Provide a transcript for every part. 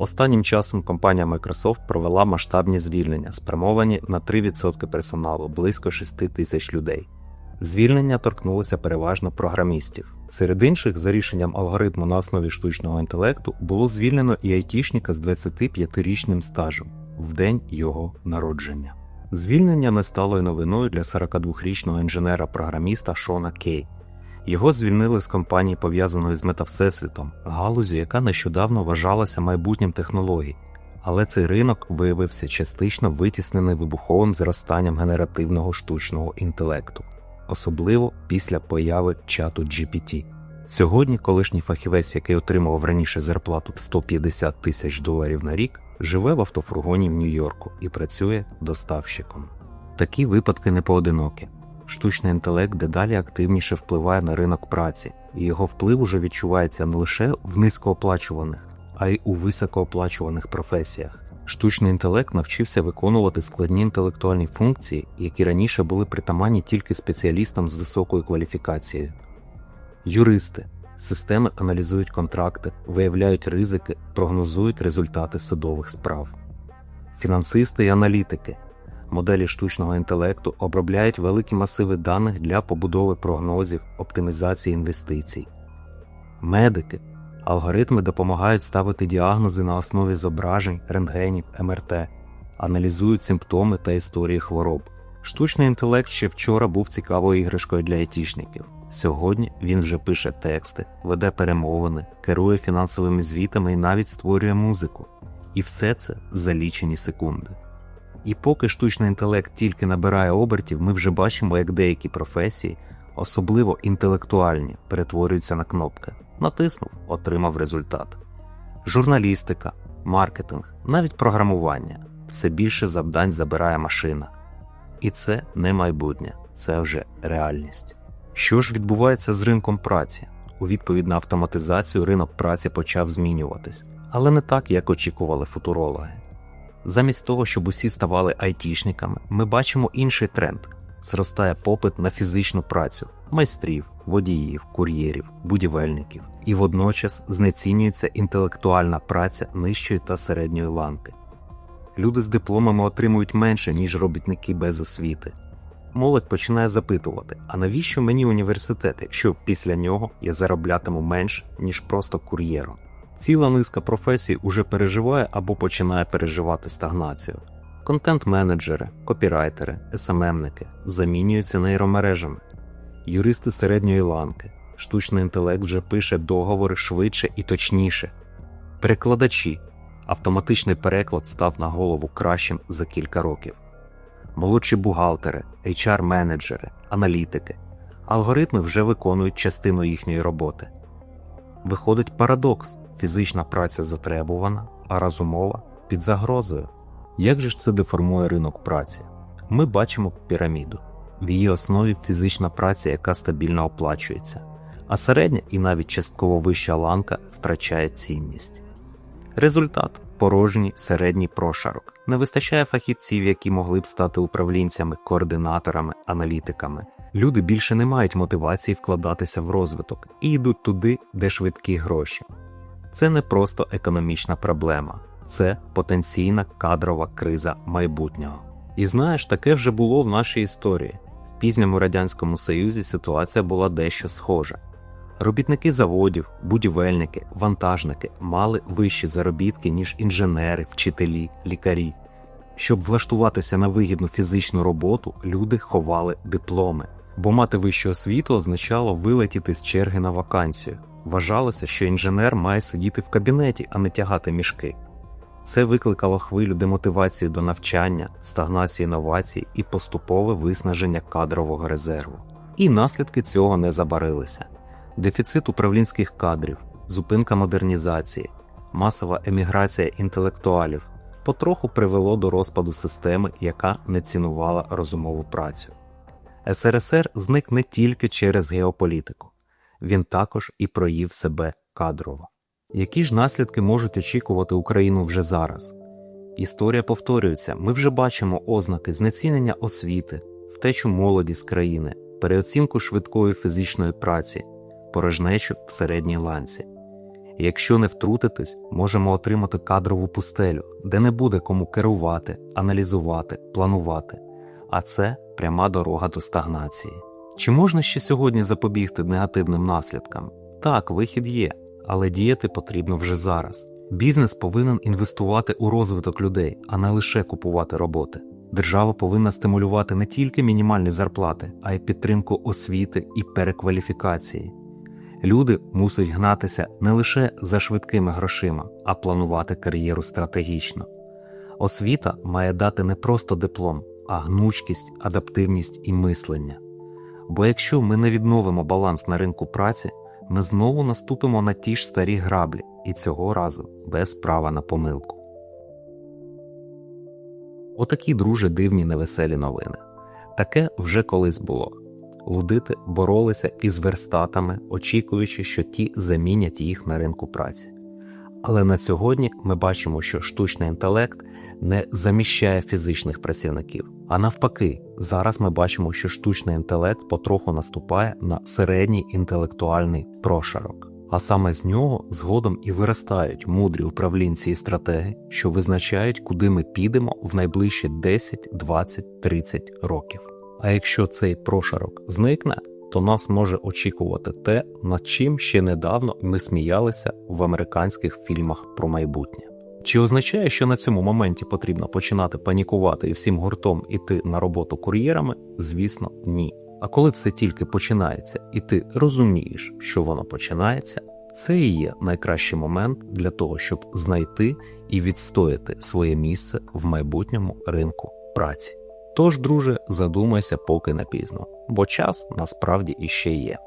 Останнім часом компанія Microsoft провела масштабні звільнення, спрямовані на 3% персоналу близько 6 тисяч людей. Звільнення торкнулося переважно програмістів. Серед інших, за рішенням алгоритму на основі штучного інтелекту, було звільнено і айтішника з 25-річним стажем в день його народження. Звільнення не стало й новиною для 42-річного інженера-програміста Шона Кей. Його звільнили з компанії, пов'язаної з метавсесвітом, галузю, яка нещодавно вважалася майбутнім технологій. Але цей ринок виявився частично витіснений вибуховим зростанням генеративного штучного інтелекту, особливо після появи чату GPT. Сьогодні колишній фахівець, який отримував раніше зарплату в 150 тисяч доларів на рік, живе в автофургоні в Нью-Йорку і працює доставщиком. Такі випадки не поодинокі. Штучний інтелект дедалі активніше впливає на ринок праці, і його вплив уже відчувається не лише в низькооплачуваних, а й у високооплачуваних професіях. Штучний інтелект навчився виконувати складні інтелектуальні функції, які раніше були притаманні тільки спеціалістам з високою кваліфікацією. Юристи системи аналізують контракти, виявляють ризики, прогнозують результати судових справ. Фінансисти і аналітики моделі штучного інтелекту обробляють великі масиви даних для побудови прогнозів, оптимізації інвестицій. Медики алгоритми допомагають ставити діагнози на основі зображень, рентгенів, МРТ, аналізують симптоми та історії хвороб. Штучний інтелект ще вчора був цікавою іграшкою для айтішників. Сьогодні він вже пише тексти, веде перемовини, керує фінансовими звітами і навіть створює музику. І все це за лічені секунди. І поки штучний інтелект тільки набирає обертів, ми вже бачимо, як деякі професії, особливо інтелектуальні, перетворюються на кнопки. Натиснув, отримав результат. Журналістика, маркетинг, навіть програмування все більше завдань забирає машина. І це не майбутнє, це вже реальність. Що ж відбувається з ринком праці? У відповідь на автоматизацію ринок праці почав змінюватись, але не так, як очікували футурологи. Замість того, щоб усі ставали айтішниками, ми бачимо інший тренд: зростає попит на фізичну працю майстрів, водіїв, кур'єрів, будівельників, і водночас знецінюється інтелектуальна праця нижчої та середньої ланки. Люди з дипломами отримують менше, ніж робітники без освіти. Молодь починає запитувати: а навіщо мені університет, якщо після нього я зароблятиму менш, ніж просто кур'єром? Ціла низка професій уже переживає або починає переживати стагнацію. Контент-менеджери, копірайтери, СММники замінюються нейромережами, юристи середньої ланки, штучний інтелект вже пише договори швидше і точніше. Перекладачі. Автоматичний переклад став на голову кращим за кілька років. Молодші бухгалтери, HR-менеджери, аналітики. Алгоритми вже виконують частину їхньої роботи. Виходить парадокс фізична праця затребувана, а розумова під загрозою. Як же ж це деформує ринок праці? Ми бачимо піраміду. В її основі фізична праця, яка стабільно оплачується, а середня і навіть частково вища ланка втрачає цінність. Результат порожній середній прошарок. Не вистачає фахівців, які могли б стати управлінцями, координаторами, аналітиками. Люди більше не мають мотивації вкладатися в розвиток і йдуть туди, де швидкі гроші. Це не просто економічна проблема, це потенційна кадрова криза майбутнього. І знаєш, таке вже було в нашій історії. В пізньому радянському союзі ситуація була дещо схожа. Робітники заводів, будівельники, вантажники мали вищі заробітки, ніж інженери, вчителі, лікарі. Щоб влаштуватися на вигідну фізичну роботу, люди ховали дипломи, бо мати вищу освіту означало вилетіти з черги на вакансію. Вважалося, що інженер має сидіти в кабінеті, а не тягати мішки. Це викликало хвилю демотивації до навчання, стагнації інновацій і поступове виснаження кадрового резерву. І наслідки цього не забарилися: дефіцит управлінських кадрів, зупинка модернізації, масова еміграція інтелектуалів потроху привело до розпаду системи, яка не цінувала розумову працю. СРСР зник не тільки через геополітику він також і проїв себе кадрово. Які ж наслідки можуть очікувати Україну вже зараз? Історія повторюється, ми вже бачимо ознаки знецінення освіти, втечу молоді з країни, переоцінку швидкої фізичної праці, порожнечу в середній ланці. Якщо не втрутитись, можемо отримати кадрову пустелю, де не буде кому керувати, аналізувати, планувати. А це пряма дорога до стагнації. Чи можна ще сьогодні запобігти негативним наслідкам? Так, вихід є, але діяти потрібно вже зараз. Бізнес повинен інвестувати у розвиток людей, а не лише купувати роботи. Держава повинна стимулювати не тільки мінімальні зарплати, а й підтримку освіти і перекваліфікації. Люди мусять гнатися не лише за швидкими грошима, а планувати кар'єру стратегічно. Освіта має дати не просто диплом, а гнучкість, адаптивність і мислення. Бо якщо ми не відновимо баланс на ринку праці, ми знову наступимо на ті ж старі граблі, і цього разу без права на помилку. Отакі, друже, дивні невеселі новини. Таке вже колись було. Лудити боролися із верстатами, очікуючи, що ті замінять їх на ринку праці. Але на сьогодні ми бачимо, що штучний інтелект не заміщає фізичних працівників. А навпаки, зараз ми бачимо, що штучний інтелект потроху наступає на середній інтелектуальний прошарок. А саме з нього згодом і виростають мудрі управлінці і стратеги, що визначають, куди ми підемо в найближчі 10, 20, 30 років. А якщо цей прошарок зникне, то нас може очікувати те, над чим ще недавно ми сміялися в американських фільмах про майбутнє. Чи означає, що на цьому моменті потрібно починати панікувати і всім гуртом іти на роботу кур'єрами? Звісно, ні. А коли все тільки починається, і ти розумієш, що воно починається, це і є найкращий момент для того, щоб знайти і відстояти своє місце в майбутньому ринку праці. Тож, друже, задумайся поки не пізно, бо час насправді іще є.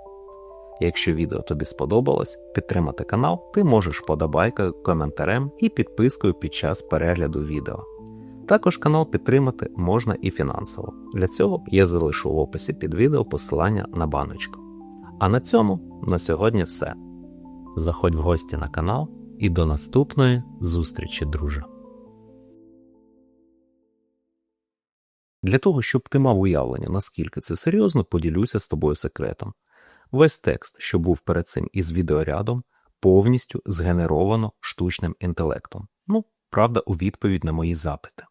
Якщо відео тобі сподобалось, підтримати канал ти можеш подобайкою, коментарем і підпискою під час перегляду відео. Також канал підтримати можна і фінансово. Для цього я залишу в описі під відео посилання на баночку. А на цьому на сьогодні все. Заходь в гості на канал і до наступної зустрічі, друже. Для того, щоб ти мав уявлення, наскільки це серйозно, поділюся з тобою секретом. Весь текст, що був перед цим із відеорядом, повністю згенеровано штучним інтелектом. Ну, правда, у відповідь на мої запити.